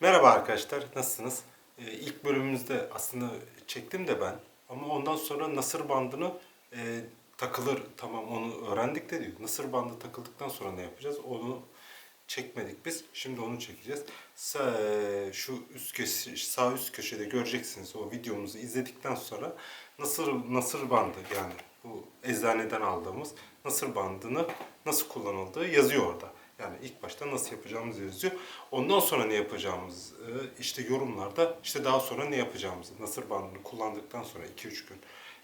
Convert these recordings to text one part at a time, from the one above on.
Merhaba arkadaşlar, nasılsınız? Ee, ilk bölümümüzde aslında çektim de ben ama ondan sonra nasır bandını e, takılır tamam onu öğrendik de diyor. Nasır bandı takıldıktan sonra ne yapacağız? Onu çekmedik biz. Şimdi onu çekeceğiz. Sa şu üst köşe, sağ üst köşede göreceksiniz o videomuzu izledikten sonra nasır nasır bandı yani bu eczaneden aldığımız nasır bandını nasıl kullanıldığı yazıyor orada. Yani ilk başta nasıl yapacağımız yazıyor. Ondan sonra ne yapacağımız e, işte yorumlarda işte daha sonra ne yapacağımızı nasır bandını kullandıktan sonra 2-3 gün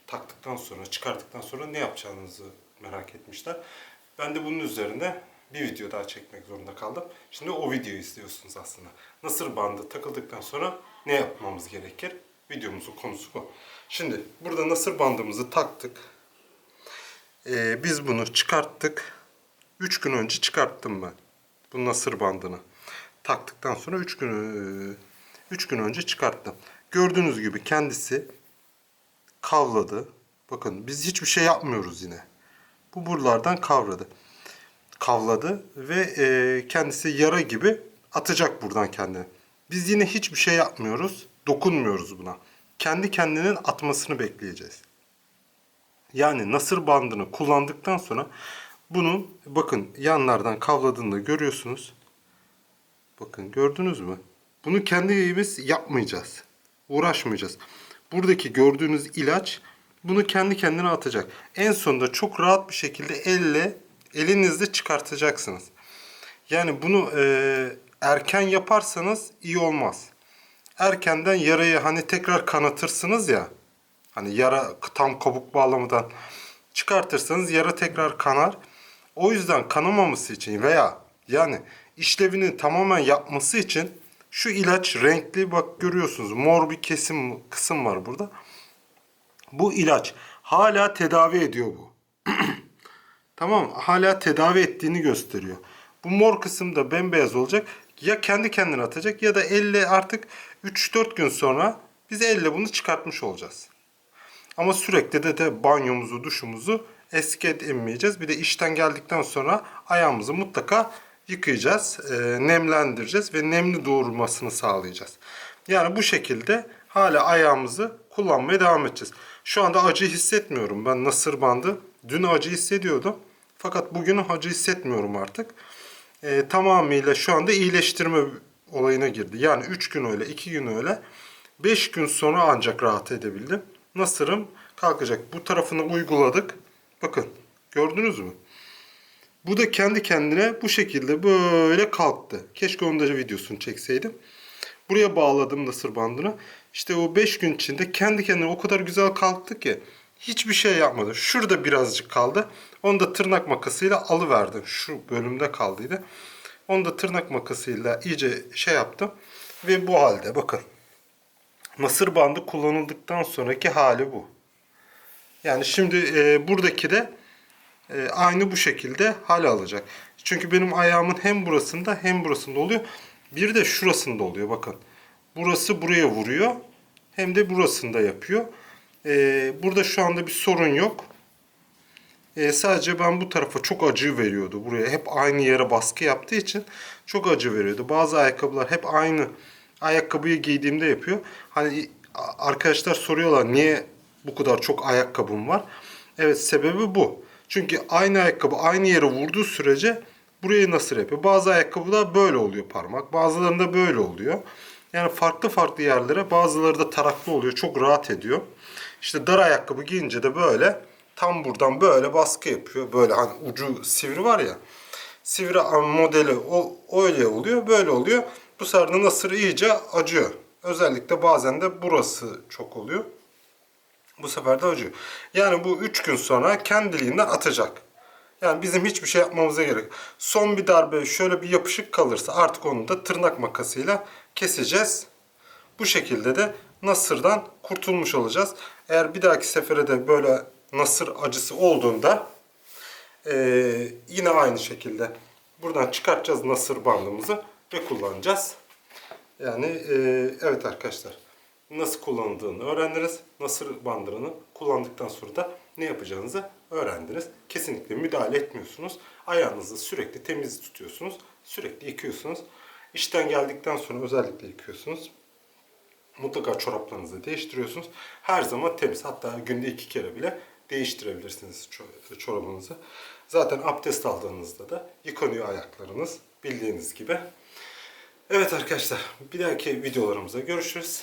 taktıktan sonra çıkardıktan sonra ne yapacağınızı merak etmişler. Ben de bunun üzerine bir video daha çekmek zorunda kaldım. Şimdi o videoyu izliyorsunuz aslında. Nasır bandı takıldıktan sonra ne yapmamız gerekir? Videomuzun konusu bu. Şimdi burada nasır bandımızı taktık. Ee, biz bunu çıkarttık. 3 gün önce çıkarttım ben. Bu nasır bandını. Taktıktan sonra 3 gün 3 gün önce çıkarttım. Gördüğünüz gibi kendisi kavladı. Bakın biz hiçbir şey yapmıyoruz yine. Bu buralardan kavradı. Kavladı ve e, kendisi yara gibi atacak buradan kendini. Biz yine hiçbir şey yapmıyoruz. Dokunmuyoruz buna. Kendi kendinin atmasını bekleyeceğiz. Yani nasır bandını kullandıktan sonra bunun bakın yanlardan kavladığını da görüyorsunuz. Bakın gördünüz mü? Bunu kendimiz yapmayacağız. Uğraşmayacağız. Buradaki gördüğünüz ilaç bunu kendi kendine atacak. En sonunda çok rahat bir şekilde elle elinizle çıkartacaksınız. Yani bunu e, erken yaparsanız iyi olmaz. Erkenden yarayı hani tekrar kanatırsınız ya. Hani yara tam kabuk bağlamadan çıkartırsanız yara tekrar kanar. O yüzden kanamaması için veya yani işlevini tamamen yapması için şu ilaç renkli bak görüyorsunuz mor bir kesim kısım var burada. Bu ilaç hala tedavi ediyor bu. tamam hala tedavi ettiğini gösteriyor. Bu mor kısım da bembeyaz olacak. Ya kendi kendine atacak ya da elle artık 3-4 gün sonra biz elle bunu çıkartmış olacağız. Ama sürekli de de banyomuzu, duşumuzu eski etmeyeceğiz. Bir de işten geldikten sonra ayağımızı mutlaka yıkayacağız, e, nemlendireceğiz ve nemli doğurmasını sağlayacağız. Yani bu şekilde hala ayağımızı kullanmaya devam edeceğiz. Şu anda acı hissetmiyorum. Ben nasır bandı dün acı hissediyordum. Fakat bugün acı hissetmiyorum artık. E, tamamıyla şu anda iyileştirme olayına girdi. Yani 3 gün öyle, 2 gün öyle. 5 gün sonra ancak rahat edebildim. Nasırım kalkacak. Bu tarafını uyguladık. Bakın gördünüz mü? Bu da kendi kendine bu şekilde böyle kalktı. Keşke onun da videosunu çekseydim. Buraya bağladım nasır bandını. İşte o 5 gün içinde kendi kendine o kadar güzel kalktı ki hiçbir şey yapmadı. Şurada birazcık kaldı. Onu da tırnak makasıyla alıverdim. Şu bölümde kaldıydı. Onu da tırnak makasıyla iyice şey yaptım. Ve bu halde bakın. Mısır bandı kullanıldıktan sonraki hali bu. Yani şimdi e, buradaki de e, aynı bu şekilde hal alacak. Çünkü benim ayağımın hem burasında hem burasında oluyor. Bir de şurasında oluyor bakın. Burası buraya vuruyor. Hem de burasında yapıyor. E, burada şu anda bir sorun yok. E, sadece ben bu tarafa çok acı veriyordu. Buraya hep aynı yere baskı yaptığı için çok acı veriyordu. Bazı ayakkabılar hep aynı ayakkabıyı giydiğimde yapıyor. Hani arkadaşlar soruyorlar niye bu kadar çok ayakkabım var? Evet sebebi bu. Çünkü aynı ayakkabı aynı yere vurduğu sürece burayı nasıl yapıyor? Bazı ayakkabılar böyle oluyor parmak. Bazılarında böyle oluyor. Yani farklı farklı yerlere bazıları da taraklı oluyor. Çok rahat ediyor. İşte dar ayakkabı giyince de böyle tam buradan böyle baskı yapıyor. Böyle hani ucu sivri var ya. Sivri modeli o öyle oluyor. Böyle oluyor. Bu sefer de nasır iyice acıyor. Özellikle bazen de burası çok oluyor. Bu sefer de acıyor. Yani bu 3 gün sonra kendiliğinden atacak. Yani bizim hiçbir şey yapmamıza gerek. Son bir darbe şöyle bir yapışık kalırsa artık onu da tırnak makasıyla keseceğiz. Bu şekilde de nasırdan kurtulmuş olacağız. Eğer bir dahaki sefere de böyle nasır acısı olduğunda eee, yine aynı şekilde buradan çıkartacağız nasır bandımızı ve kullanacağız. Yani eee, evet arkadaşlar nasıl kullanıldığını öğrendiniz. Nasır bandını kullandıktan sonra da ne yapacağınızı öğrendiniz. Kesinlikle müdahale etmiyorsunuz. Ayağınızı sürekli temiz tutuyorsunuz. Sürekli yıkıyorsunuz. İşten geldikten sonra özellikle yıkıyorsunuz. Mutlaka çoraplarınızı değiştiriyorsunuz. Her zaman temiz. Hatta günde iki kere bile değiştirebilirsiniz ço- çorabınızı. Zaten abdest aldığınızda da yıkanıyor ayaklarınız. Bildiğiniz gibi. Evet arkadaşlar bir dahaki videolarımızda görüşürüz.